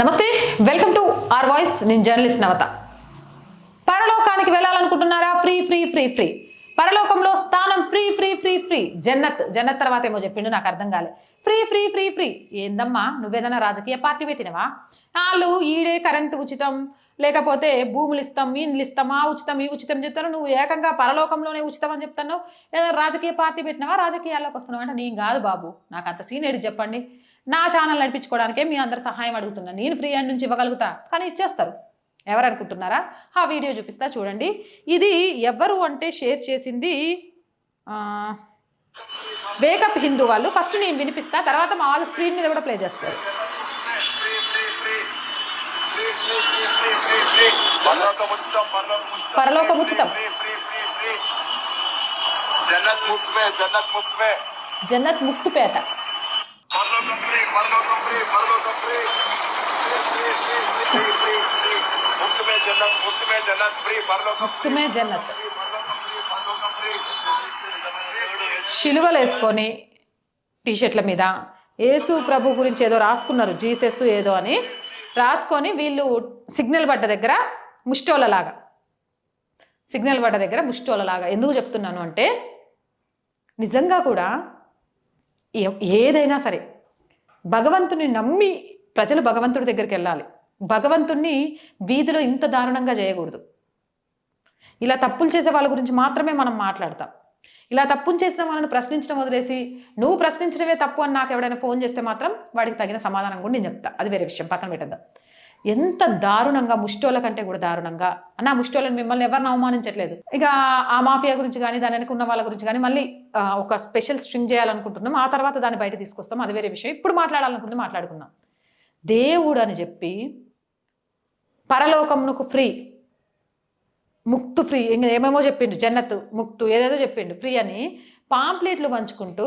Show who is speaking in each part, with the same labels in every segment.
Speaker 1: నమస్తే welcome to are voice. నేను journalist నవత. పరలోకానికి వెళ్ళాలనుకుంటున్నారా? Free free free free. పరలోకంలో స్థానం ఫ్రీ ఫ్రీ ఫ్రీ ఫ్రీ. జన్నత్ జన్నత్ తర్వాత ఏమో చెప్పిండు నాకు అర్థం కాలే. Free free free free. ఏందమ్మా నువ్వేదన్నా రాజకీయ పార్టీ పెట్టినవా? వాళ్ళు ఈడే కరెంటు ఉచితం లేకపోతే భూములు ఇస్తాం ఇండ్లు ఇస్తాం ఆ ఉచితం ఈ ఉచితం చెప్తాను నువ్వు ఏకంగా పరలోకంలోనే ఉచితం అని చెప్తాను ఏదైనా రాజకీయ పార్టీ పెట్టినావా? రాజకీయాల్లోకి వస్తున్నావు? అంటే నేను కాదు బాబు. నాకు అంత సీనియర్ చెప్పండి. నా ఛానల్ నడిపించుకోవడానికే మీ అందరు సహాయం అడుగుతున్నా. నేను ఫ్రీ హ్యాండ్ నుంచి ఇవ్వగలుగుతా. కానీ ఇచ్చేస్తారు. ఎవరు అనుకుంటున్నారా? ఆ వీడియో చూపిస్తా చూడండి. ఇది ఎవరు అంటే షేర్ చేసింది వేకప్ హిందూ వాళ్ళు. ఫస్ట్ నేను వినిపిస్తా తర్వాత మా వాళ్ళు స్క్రీన్ మీద కూడా ప్లే చేస్తారు.
Speaker 2: జన్నత్ ముక్తమే జన్నత్
Speaker 1: ముక్తుపేట
Speaker 2: పరలోకం జన్నత్.
Speaker 1: శిలువలు వేసుకొని టీషర్ట్ల మీద యేసు ప్రభు గురించి ఏదో రాసుకున్నారు జీసస్ ఏదో అని. రాసుకొని వీళ్ళు సిగ్నల్ పడ్డ దగ్గర ముష్టోలలాగా సిగ్నల్ పడ్డ దగ్గర ముష్టోలలాగా ఎందుకు చెప్తున్నాను అంటే నిజంగా కూడా ఏదైనా సరే భగవంతుని నమ్మి ప్రజలు భగవంతుడి దగ్గరికి వెళ్ళాలి. భగవంతుణ్ణి వీధిలో ఇంత దారుణంగా చేయకూడదు. ఇలా తప్పులు చేసే వాళ్ళ గురించి మాత్రమే మనం మాట్లాడతాం. ఇలా తప్పులు చేసిన వాళ్ళని ప్రశ్నించడం వదిలేసి నువ్వు ప్రశ్నించడమే తప్పు అని నాకు ఎవడైనా ఫోన్ చేస్తే మాత్రం వాడికి తగిన సమాధానం కూడా నేను చెప్తా. అది వేరే విషయం. పక్కన పెట్టద్దాం. ఎంత దారుణంగా ముష్టోల కంటే కూడా దారుణంగా. అన్న ముష్టోళ్ళని మిమ్మల్ని ఎవరిని అవమానించట్లేదు. ఇక ఆ మాఫియా గురించి కానీ దాని వెనక ఉన్న వాళ్ళ గురించి కానీ మళ్ళీ ఒక స్పెషల్ స్ట్రింగ్ చేయాలనుకుంటున్నాం. ఆ తర్వాత దాన్ని బయట తీసుకొస్తాం. అది వేరే విషయం. ఇప్పుడు మాట్లాడాలనుకుంది మాట్లాడుకుందాం. దేవుడు అని చెప్పి పరలోకమునకు ఫ్రీ ముక్తు ఫ్రీ ఇంకా ఏమేమో చెప్పిండు జన్నత్ ముక్తు ఏదేదో చెప్పిండు ఫ్రీ అని పాంప్లెట్లు పంచుకుంటూ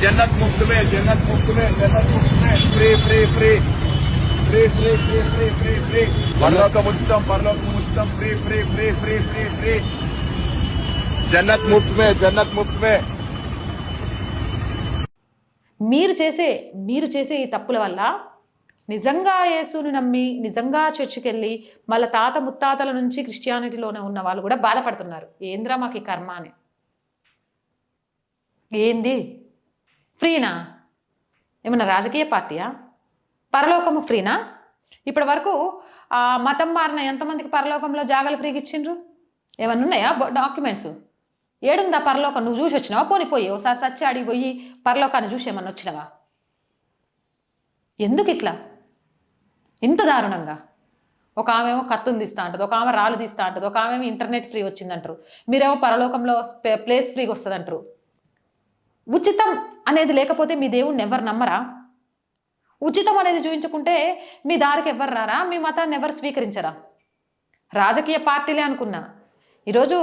Speaker 2: జన్నత్ ముక్తమే జన్నత్ ముక్తమే జన్నత్ ముక్తమే. Free free free. Free free free free free free. పరలోకం ఉచితం పరలోకం ఉచితం. Free free free free free free. Jannat ముక్తమే జన్నత్ ముక్తమే.
Speaker 1: మీరు చేసే మీరు చేసే ఈ తప్పుల వల్ల నిజంగా యేసుని నమ్మి నిజంగా చర్చికి వెళ్ళి వాళ్ళ తాత ముత్తాతల నుంచి క్రిస్టియానిటీలోనే ఉన్న వాళ్ళు కూడా బాధపడుతున్నారు. ఏంద్రా మాకు ఈ కర్మ అని? ఏంది? ఫ్రీనా? ఏమన్నా రాజకీయ పార్టీయా? పరలోకము ఫ్రీనా? ఇప్పటి వరకు ఆ, మతం మారిన ఎంతమందికి పరలోకంలో జాగాలు ఫ్రీకి ఇచ్చిండ్రు? ఏమన్నా ఉన్నాయా డాక్యుమెంట్స్ ఏడుందా పరలోకం? నువ్వు చూసి వచ్చినావా? పోనిపోయి ఒకసారి సచ్చి అడిగి పోయి పరలోకాన్ని చూసి ఏమన్నా వచ్చినావా? ఎందుకు ఇట్లా? ఇంత దారుణంగా? ఒక ఆమెమో కత్తుని తీస్తా అంటది ఒక ఆమె రాళ్ళు తీస్తా అంటది ఒక ఆమె ఇంటర్నెట్ ఫ్రీ వచ్చిందంటారు మీరేమో పరలోకంలో ప్లేస్ ఫ్రీగా వస్తుందంటారు. ఉచితం అనేది లేకపోతే మీ దేవుణ్ణి ఎవరు నమ్మరా? ఉచితం అనేది చూపించుకుంటే మీ దారికి ఎవరు రారా? మీ మతాన్ని ఎవరు స్వీకరించరా? రాజకీయ పార్టీలే అనుకున్నా. ఈరోజు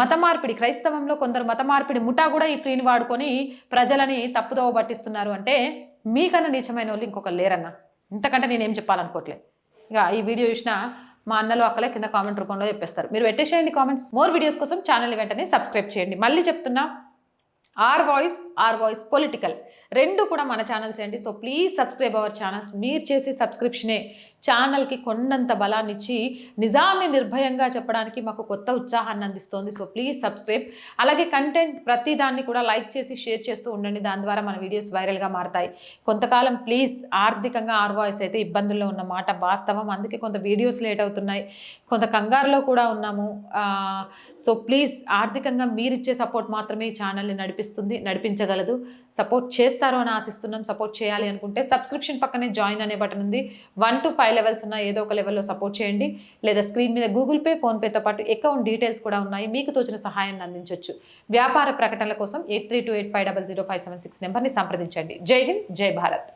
Speaker 1: మత మార్పిడి క్రైస్తవంలో కొందరు మత మార్పిడి ముఠా కూడా ఈ ఫ్రీని వాడుకొని ప్రజలని తప్పుదోవ పట్టిస్తున్నారు అంటే మీకన్నా నీచమైన వాళ్ళు ఇంకొకరు లేరన్నా. ఇంతకంటే నేనేం చెప్పాలనుకోవట్లే ఇక ఈ వీడియో చూసిన మా అన్నలు అక్కలే కింద కామెంట్ రూపంలో చెప్పేస్తారు. మీరు పెట్టేసేయండి కామెంట్స్. మోర్ వీడియోస్ కోసం ఛానల్ వెంటనే సబ్స్క్రైబ్ చేయండి. మళ్ళీ చెప్తున్నా our voice our voice political. రెండు కూడా మన ఛానల్స్ అండి so please subscribe our channels. మీరు చేసే సబ్స్క్రిప్షనే ఛానల్కి కొండంత బలాన్ని ఇచ్చి నిజాన్ని నిర్భయంగా చెప్పడానికి మాకు కొత్త ఉత్సాహాన్ని అందిస్తోంది. So please subscribe. అలాగే కంటెంట్ ప్రతి దాన్ని కూడా లైక్ చేసి షేర్ చేస్తూ ఉండండి. దాని ద్వారా మన వీడియోస్ వైరల్గా మారతాయి. కొంతకాలం ప్లీజ్ ఆర్థికంగా ఆర్ వాయిస్ అయితే ఇబ్బందుల్లో ఉన్న మాట వాస్తవం. అందుకే కొంత వీడియోస్ లేట్ అవుతున్నాయి. కొంత కంగారులో కూడా ఉన్నాము. సో ప్లీజ్ ఆర్థికంగా మీరిచ్చే సపోర్ట్ మాత్రమే ఈ ఛానల్ని నడిపిస్తుంది అందించగలదు సపోర్ట్ చేస్తారో అని ఆశిస్తున్నాం. సపోర్ట్ చేయాలి అనుకుంటే సబ్స్క్రిప్షన్ పక్కనే జాయిన్ అనే బటన్ ఉంది. వన్ టు ఫైవ్ లెవెల్స్ ఉన్న ఏదో ఒక లెవెల్లో సపోర్ట్ చేయండి. లేదా స్క్రీన్ మీద గూగుల్ పే ఫోన్పేతో పాటు అకౌంట్ డీటెయిల్స్ కూడా ఉన్నాయి. మీకు తోచిన సహాయాన్ని అందించవచ్చు వ్యాపార ప్రకటనల కోసం eight three two eight five double zero five seven six నెంబర్ని సంప్రదించండి. జై హింద్ జై భారత్.